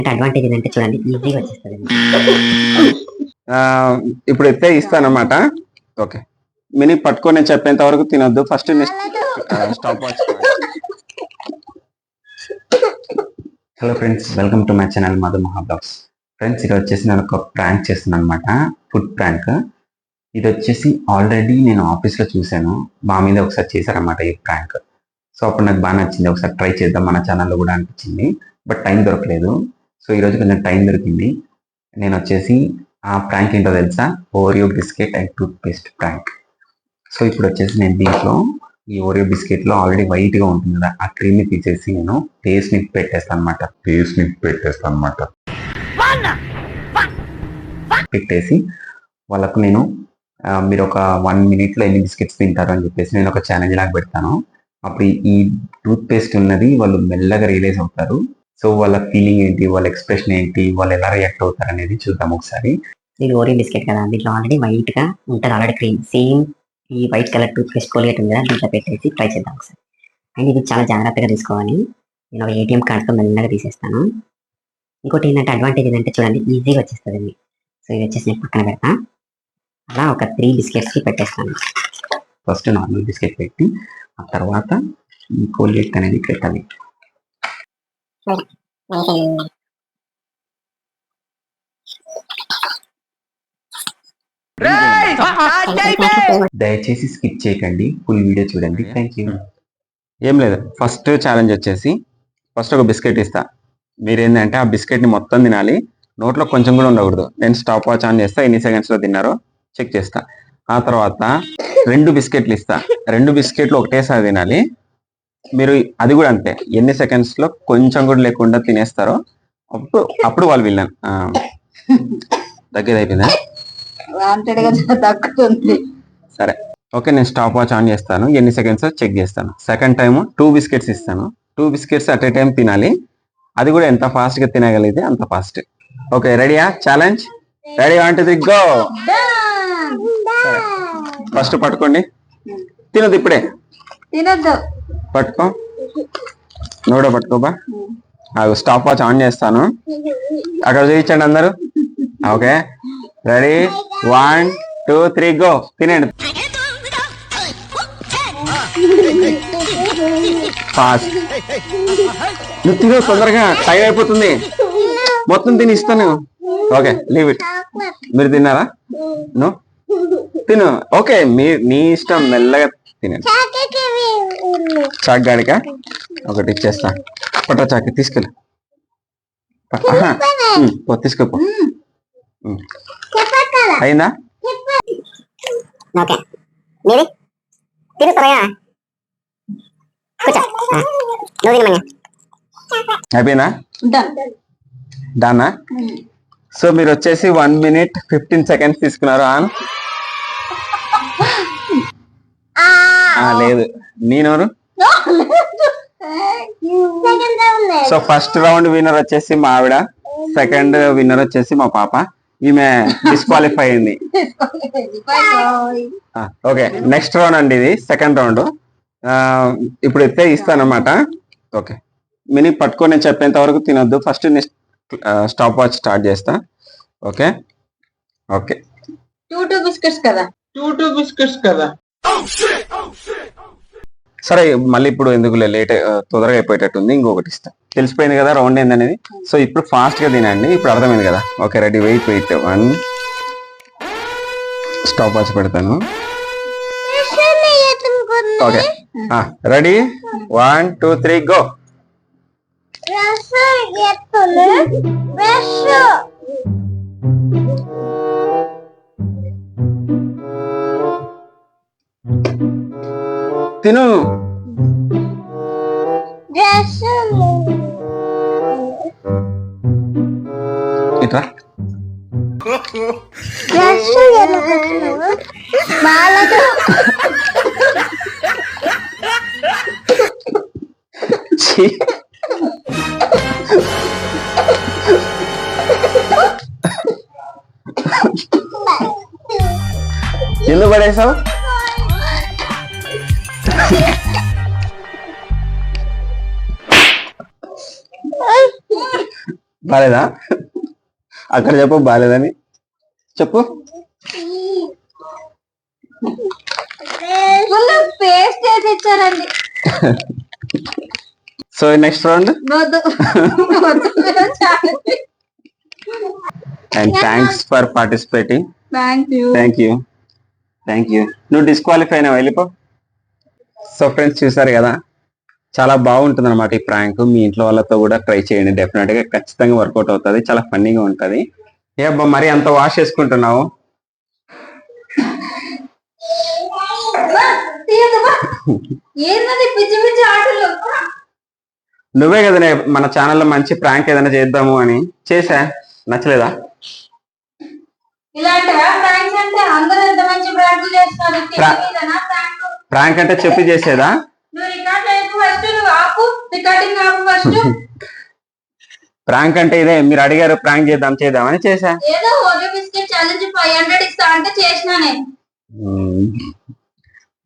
Advantage ఏంటంటే చూడండి ఈజీగా వచ్చేస్తుంది. ఇప్పుడు ఎత్తే ఇస్తానమాట ఓకే. మినీ పట్టుకొని నేను చెప్పేంత వరకు తినొద్దు. First stop watch hello friends welcome to my channel Madhu Mahablogs friends ఇక్కడ వచ్చేసి నేను ఒక ప్రాంక్ చేస్తున్నాను అనమాట ఫుడ్ ప్రాంక్ ఇది వచ్చేసి ఆల్రెడీ నేను ఆఫీస్లో చూశాను. మా మీద ఒకసారి చేశారన్నమాట ఈ ప్రాంక్ సో అప్పుడు నాకు బాగా నచ్చింది. ఒకసారి ట్రై చేద్దాం మన ఛానల్లో కూడా అనిపించింది. బట్ టైం దొరకలేదు. సో ఈరోజు కొంచెం టైం దొరికింది. నేను వచ్చేసి ఆ ప్రాంక్ ఏంటో తెలుసా? Oreo biscuit and toothpaste prank so ఇప్పుడు వచ్చేసి నేను దీంట్లో ఈ ఓరియో బిస్కెట్లో ఆల్రెడీ వైట్గా ఉంటుంది కదా ఆ క్రీమ్ని తీసేసి నేను పేస్ట్ని పెట్టేస్తాను అనమాట పేస్ట్ని పెట్టేస్తాను అనమాట పెట్టేసి వాళ్ళకు నేను మీరు ఒక వన్ మినిట్లో ఎన్ని బిస్కెట్స్ తింటారు అని చెప్పేసి నేను ఒక ఛాలెంజ్ లాగా పెడతాను. అప్పుడు ఈ- ఈ టూత్ పేస్ట్ ఉన్నది వాళ్ళు మెల్లగా రియలైజ్ అవుతారు. సో వాళ్ళ ఫీలింగ్ ఏంటి? వాళ్ళ ఎక్స్ప్రెషన్ ఏంటి? వాళ్ళు ఎలా రియాక్ట్ అవుతారు అనేది చూద్దాం ఒకసారి. ఇది ఓరియో బిస్కెట్ కదా. దీంట్లో ఆల్రెడీ వైట్గా ఉంటుంది ఆల్రెడీ క్రీమ్ సేమ్ ఈ white colour toothpaste Colgate ఉంది కదా దీంట్లో పెట్టేసి ట్రై చేద్దాం ఒకసారి. అండ్ ఇది చాలా జాగ్రత్తగా తీసుకోవాలి. నేను ఒక ఏటీఎం కార్డ్తో మెల్లగా తీసేస్తాను. ఇంకోటి ఏంటంటే అడ్వాంటేజ్ ఏంటంటే చూడండి ఈజీగా వచ్చేస్తుంది సో ఇది వచ్చేసి నేను పక్కన పెడతా. అలా ఒక త్రీ బిస్కెట్స్కి పెట్టేస్తాను. ఫస్ట్ నార్మల్ బిస్కెట్ పెట్టి ఆ తర్వాత ఈ కోల్గేట్ అనేది పెట్టాలి. దయచేసి స్కిప్ చేయకండి ఫుల్ వీడియో చూడండి. థ్యాంక్ యూ ఏం లేదు. ఫస్ట్ ఛాలెంజ్ వచ్చేసి ఫస్ట్ ఒక బిస్కెట్ ఇస్తా. మీరేంటంటే ఆ బిస్కెట్ని మొత్తం తినాలి. నోట్లో కొంచెం కూడా ఉండకూడదు. నేను స్టాప్ వాచ్ ఆన్ చేస్తా ఎన్ని సెకండ్స్లో తిన్నారో. చెక్ చేస్తా. ఆ తర్వాత రెండు బిస్కెట్లు ఇస్తా. రెండు బిస్కెట్లు ఒకటేసారి తినాలి. మీరు అది కూడా అంతే. ఎన్ని సెకండ్స్లో కొంచెం కూడా లేకుండా తినేస్తారో అప్పుడు అప్పుడు వాళ్ళు దగ్గర అయిపోయిందా? సరే. ఓకే నేను స్టాప్ వాచ్ ఆన్ చేస్తాను. ఎన్ని సెకండ్స్ చెక్ చేస్తాను. సెకండ్ టైం టూ బిస్కెట్స్ ఇస్తాను. Two biscuits at a time తినాలి. అది కూడా ఎంత ఫాస్ట్గా తినగలిగితే అంత ఫాస్ట్. ఓకే రెడీయా? ఛాలెంజ్? రెడీ? అంటే గో! ఫస్ట్ పట్టుకోండి. తినదు ఇప్పుడే. తినద్దు. పట్టుకో. నోడ పట్టుకోబా అది స్టాప్ వాచ్ ఆన్ చేస్తాను. అక్కడ చూపించండి అందరూ. Okay. Ready? One two three go. తినండి. ఫాస్ట్. నువ్వు తిను తొందరగా. టైం అయిపోతుంది. మొత్తం తిని ఇస్తాను. Okay leave it. మీరు తిన్నారా? నువ్వు తిను. ఓకే మీ నీ ఇష్టం మెల్లగా తినండి చాక్ గాడిక ఒకటి ఇచ్చేస్తా. పట్ట చాకి తీసుకెళ్ళు. పో. అయిందా? ఓకే. మీది తిను త్వరగా కూర్చో. ఆ, నువ్వు తినమని అయిపోయిందా Done. దానా సో మీరు వచ్చేసి వన్ మినిట్ ఫిఫ్టీన్ సెకండ్స్ తీసుకున్నారు? ఆన్ ఆ, లేదు. నేనెవరు సో ఫస్ట్ రౌండ్ విన్నర్ వచ్చేసి మా ఆవిడ. సెకండ్ విన్నర్ వచ్చేసి మా పాప. ఈమె డిస్క్వాలిఫై అయింది. ఓకే. నెక్స్ట్ రౌండ్ అండి ఇది. Second round. ఇప్పుడు ఎత్తే ఇస్తానమాట ఓకే. మినీ పట్టుకొని నేను చెప్పేంత వరకు తినొద్దు. ఫస్ట్ స్టాప్ వాచ్ స్టార్ట్ చేస్తా. Okay. Okay. Two two biscuits కదా? టూ టూ బిస్కెట్స్ కదా? సరే మళ్ళీ ఇప్పుడు ఎందుకు లేట్ తొందరగా అయిపోయేటట్టుంది. ఇంకొకటి ఇస్తా. తెలిసిపోయింది కదా రౌండ్ ఏందనేది సో ఇప్పుడు ఫాస్ట్గా తినండి. ఇప్పుడు అర్థమైంది కదా. Okay ready wait wait. One. Stop watch పెడతాను. Okay. Ready? One two three go. తిను. ఇట్రా. ఎందుకు పడేసావు? బాలేదా? అక్కడ చెప్పు బాలేదని. చెప్పు. So next round and thanks for participating thank you thank you thank you నువ్వు డిస్క్వాలిఫై అయినా వెళ్ళిపో. సో ఫ్రెండ్స్ చూసారు కదా? చాలా బాగుంటుంది అనమాట ఈ ప్రాంక్ మీ ఇంట్లో వాళ్ళతో కూడా ట్రై చేయండి. డెఫినెట్గా ఖచ్చితంగా వర్కౌట్ అవుతుంది. చాలా ఫన్నీగా ఉంటది. ఏ అబ్బా మరి అంత వాష్ చేసుకుంటున్నావు? నువ్వే కదా మన ఛానల్లో మంచి ప్రాంక్ ఏదైనా చేద్దాము అని. చేసా నచ్చలేదా? ఇలాంటి ప్రాంక్స్ అంటే అందరూ ఎంత మంచి ప్రాంకులు Pra- ప్రాంక్ అంటే చెప్పి చేసేదా? ప్రాంక్ అంటే ఇదే మీరు అడిగారు ప్రాంక్ చేద్దాం చేద్దామని చేసా ఏదో Oreo biscuit challenge five hundred ఇస్తా అంటే చేసినానే.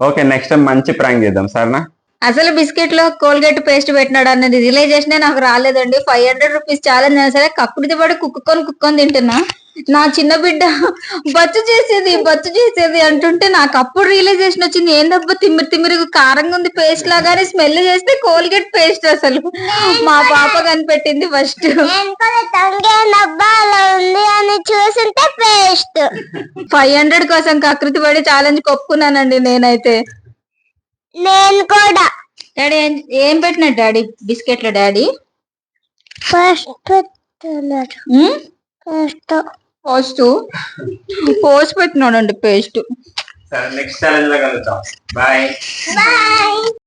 ఓకే నెక్స్ట్ టైం మంచి ప్రాంక్ చేద్దాం సరేనా? అసలు బిస్కెట్లో కోల్గేట్ పేస్ట్ పెట్టినాడు అనేది రియలైజేషన్ నాకు రాలేదండి. ఫైవ్ హండ్రెడ్ రూపీస్ ఛాలెంజ్ అయినా సరే కక్కుడిది పడి కుక్కుకొని కుక్కొని తింటున్నా. నా చిన్న బిడ్డ బచ్చు చేసేది బచ్చు చేసేది అంటుంటే నాకు అప్పుడు రియలైజేషన్ వచ్చింది. ఏందబ్బా తిమ్మిరి తిమ్మిరి కారంగా ఉంది పేస్ట్ లాగానే స్మెల్ చేస్తే కోల్గేట్ పేస్ట్ అసలు. మా పాప కనిపెట్టింది ఫస్ట్ అని చూసింటే పేస్ట్ ఫైవ్ హండ్రెడ్ కోసం కకృతి పడి ఛాలెంజ్ కొప్పుకున్నానండి నేనైతే. నేను కూడా. డాడీ ఏం పెట్టినట్టు డాడీ? బిస్కెట్ల daddy? First first post. Post పెట్టినాడండి paste. సరే నెక్స్ట్ ఛాలెంజ్లో కలుద్దాం. Bye bye